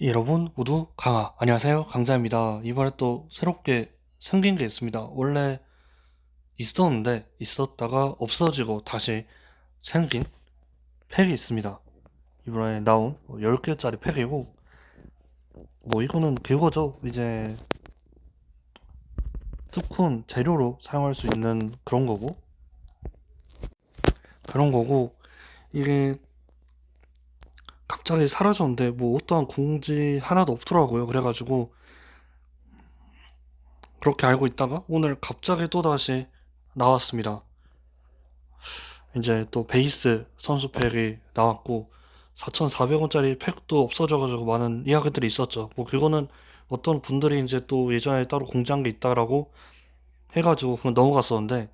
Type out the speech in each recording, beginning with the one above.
여러분 모두 강아. 안녕하세요. 강자입니다. 이번에 또 새롭게 생긴 게 있습니다. 원래 있었는데 있었다가 없어지고 다시 생긴 팩이 있습니다. 이번에 나온 10개짜리 팩이고 뭐 이거는 그거죠. 이제 뚜쿤 재료로 사용할 수 있는 그런 거고. 그런 거고 이게 갑자기 사라졌는데 뭐 어떠한 공지 하나도 없더라고요. 그래가지고 그렇게 알고 있다가 오늘 갑자기 또 다시 나왔습니다. 이제 또 베이스 선수 팩이 나왔고 4,400원짜리 팩도 없어져가지고 많은 이야기들이 있었죠. 뭐 그거는 어떤 분들이 이제 또 예전에 따로 공지한 게 있다라고 해가지고 그건 넘어갔었는데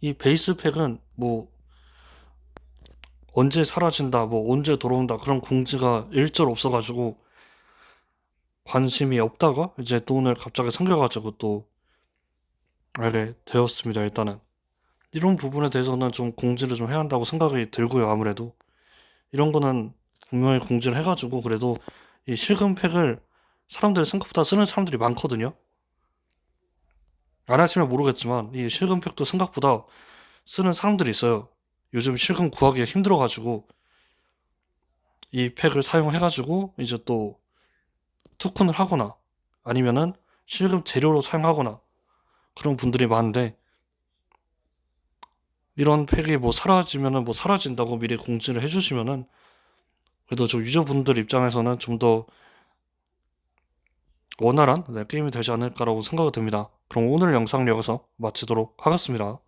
이 베이스 팩은 뭐 언제 사라진다, 뭐 언제 돌아온다 그런 공지가 일절 없어가지고 관심이 없다가 이제 또 오늘 갑자기 생겨가지고 또 알게 되었습니다. 일단은 이런 부분에 대해서는 좀 공지를 좀 해야 한다고 생각이 들고요. 아무래도 이런 거는 분명히 공지를 해가지고 그래도 이 실금 팩을 사람들이 생각보다 쓰는 사람들이 많거든요. 안 하시면 모르겠지만 이 실금 팩도 생각보다 쓰는 사람들이 있어요. 요즘 실금 구하기가 힘들어가지고 이 팩을 사용해가지고 이제 또 투콘을 하거나 아니면은 실금 재료로 사용하거나 그런 분들이 많은데 이런 팩이 뭐 사라지면은 뭐 사라진다고 미리 공지를 해주시면은 그래도 좀 유저분들 입장에서는 좀 더 원활한 네, 게임이 되지 않을까라고 생각이 듭니다. 그럼 오늘 영상 여기서 마치도록 하겠습니다.